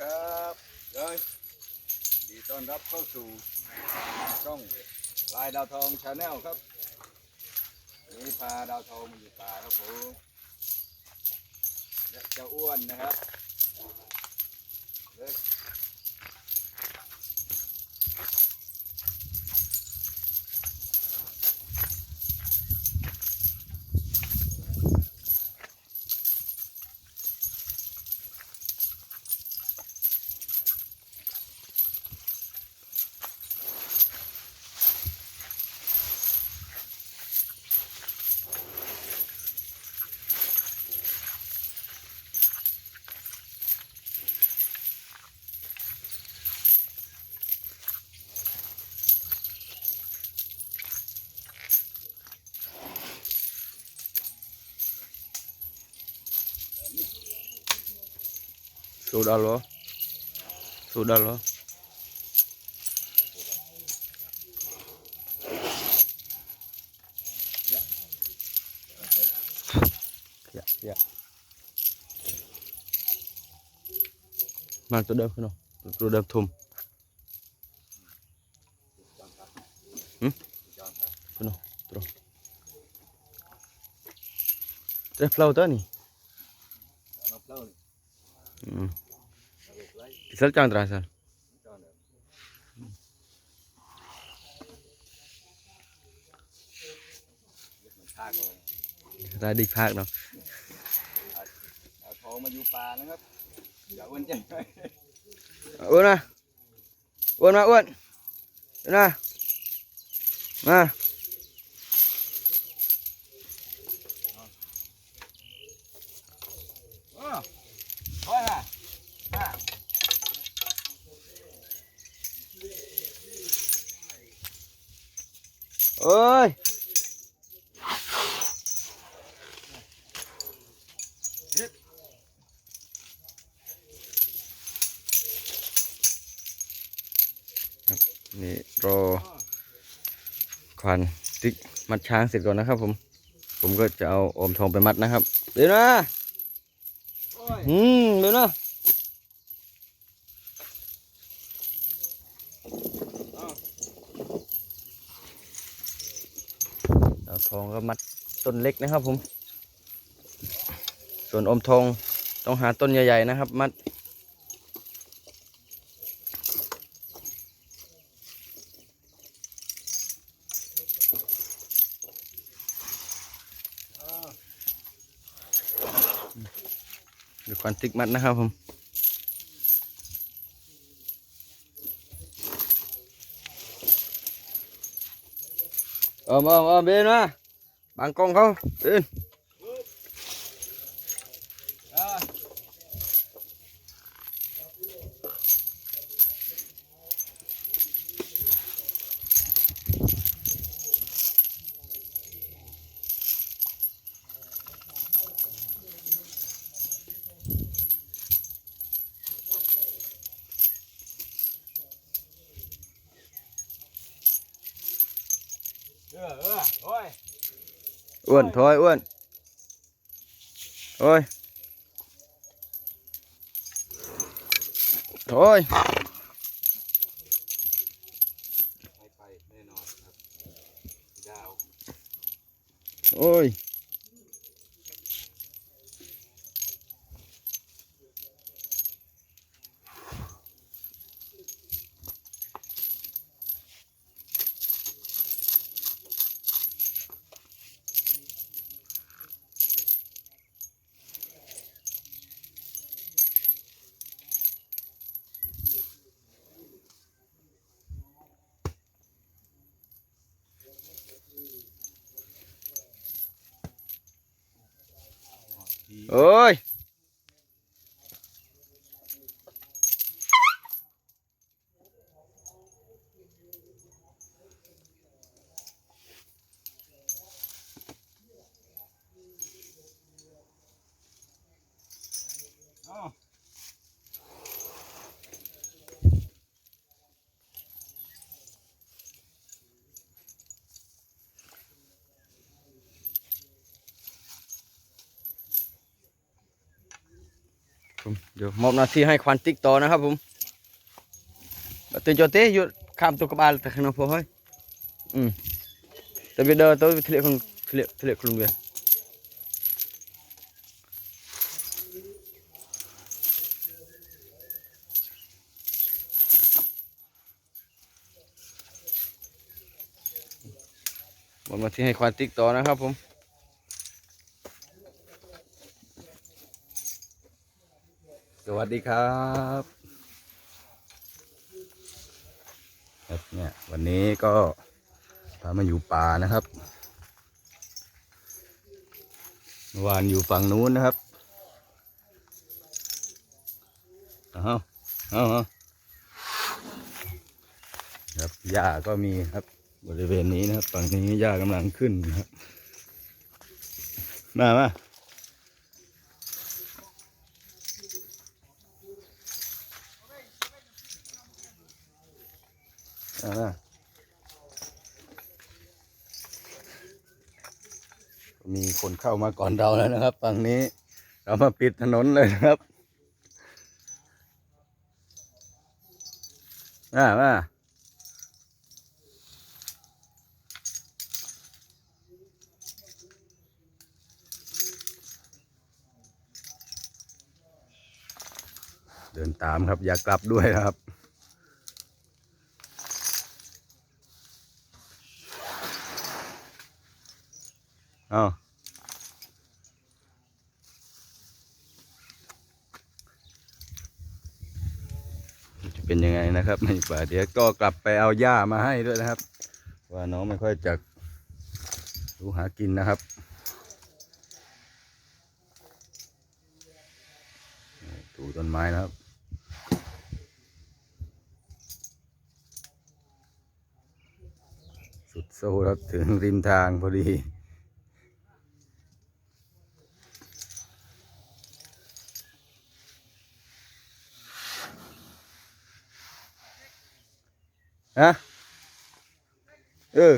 ครับเลยดีต้อนรับเข้าสู่ช่องลายดาวทองชาแนลครับวันนี้พาดาวทองมาอยู่ป่าครับผมและเจ้าอ้วนนะครับเลย Sudah loh. Sudah loh. Ya, ya. Mang tôi đâm không? Tôi đâm thùng. Hmm? Kuno, terus. Tuh าก่อน Tadi phạt đâu. เอาทองมาอยู่ป่านะครับอย่าอ้วนจังเลย Uốn à. Uốn mà uốn. Uốn à. Mà. เออโอ้ยมามา Ôi. นี่รอควันติ๊กมัดช้างเสร็จก่อนนะครับผม ผมก็จะเอาอมทองไปมัดนะครับ เดี๋ยวนะโอ้ยอืมเดี๋ยวนะ เอา ทองก็มัดต้นเล็กนะครับผม ส่วนอมทองต้องหาต้นใหญ่ๆนะครับ มัด ดูควันติ๊กมัดนะครับผม เออมาเออเบนมาบังกล้องเขาเบน อ่า เออเออโอ้ย อ้วนถอยอ้วนถอยถอยไม่ไปแน่นอนครับดาวโอ้ย โอ้ย ผมเดี๋ยวมอบหน้าที่ให้ควานติ๊กต่อนะครับผมบัดตื่นจอเต้อยู่ข้ามตัวกระบาลแต่ขางนอกพอเฮ้ยอืมแต่ไปเดินตัวไปทะเลคนทะเลทะเลคนเบียร์มอบหน้าที่ให้ควานติ๊กต่อนะครับผม สวัสดีครับเนี่ยวันนี้ก็พามาอยู่ป่านะครับเมื่อวานอยู่ฝั่งนู้นนะครับเอาเอาเอาครับหญ้าก็มีครับ บริเวณนี้นะครับ ฝั่งนี้หญ้ากำลังขึ้นนะครับ มามา อ่ามีคนเข้ามาก่อนเราแล้วนะครับ ฝั่งนี้เรามาปิดถนนเลยนะครับมามาเดินตามครับอย่ากลับด้วยนะครับ เอาจะเป็ นยังไงนะครับไม่ป่าเดี๋ยวก็กลับไปเอาหญ้ามาให้ด้วยนะครับ ว่าน้องไม่ค่อยจะรู้หากินนะครับดูต้นไม้นะครับสุดโซ่ครับถึงริมทางพอดี ฮะเออ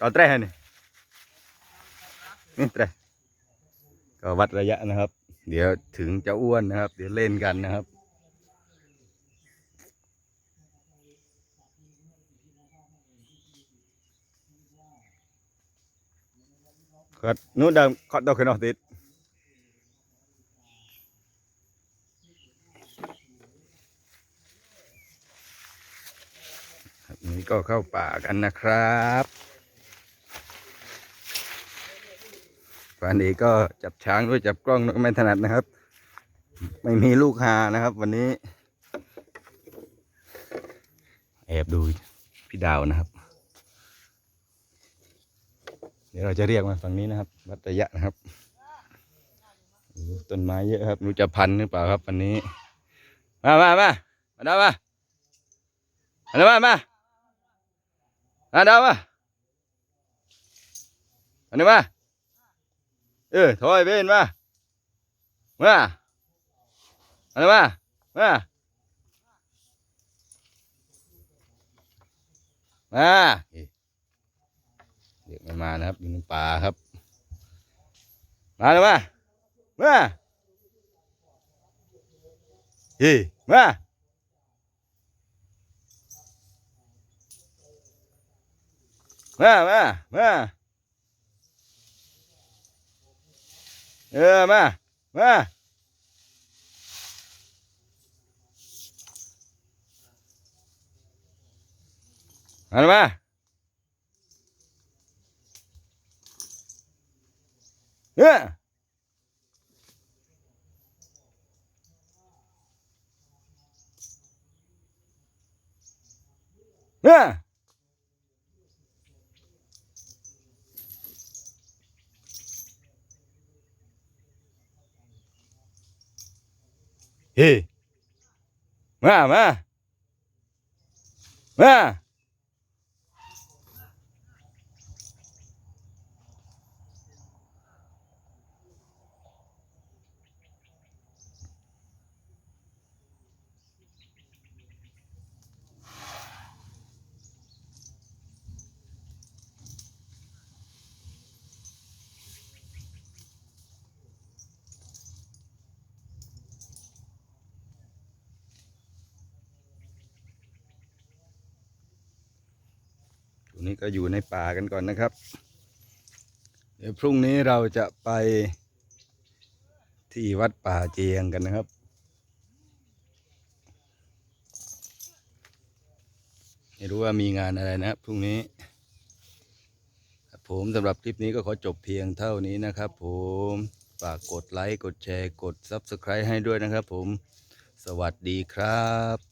เอาแตรให้นี่นี่แตร ก็วัดระยะนะครับ เดี๋ยวถึงจะอ้วนนะครับ เดี๋ยวเล่นกันนะครับก็นู้นเดิมขอดอกขึ้นออกติดนี้ก็เข้าป่ากันนะครับ วันนี้ก็จับช้างด้วยจับกล้องก็ไม่ถนัดนะครับ ไม่มีลูกหานะครับ วันนี้ แอบดูพี่ดาวนะครับ เดี๋ยวเราจะเรียกมาฝั่งนี้นะครับ วัดระยะนะครับต้นไม้เยอะครับรู้จะพันหรือเปล่าครับวันนี้ มามามามาดาวมามาดาวมามามาดาวมาอันนี้มา เออถอยเบนมามาอันนี้มามามาเด็กไม่มานะครับอยู่ในป่าครับ มาเลยมามาเฮ้มามามามา เออมามามาเลยมาเออเออ เฮ้มา นี้ก็อยู่ในป่ากันก่อนนะครับ เดี๋ยวพรุ่งนี้เราจะไปที่วัดป่าเจียงกันนะครับ ไม่รู้ว่ามีงานอะไรนะพรุ่งนี้ ผมสำหรับคลิปนี้ก็ขอจบเพียงเท่านี้นะครับผมฝากกดไลค์ กดแชร์ กด Subscribe ให้ด้วยนะครับผม สวัสดีครับ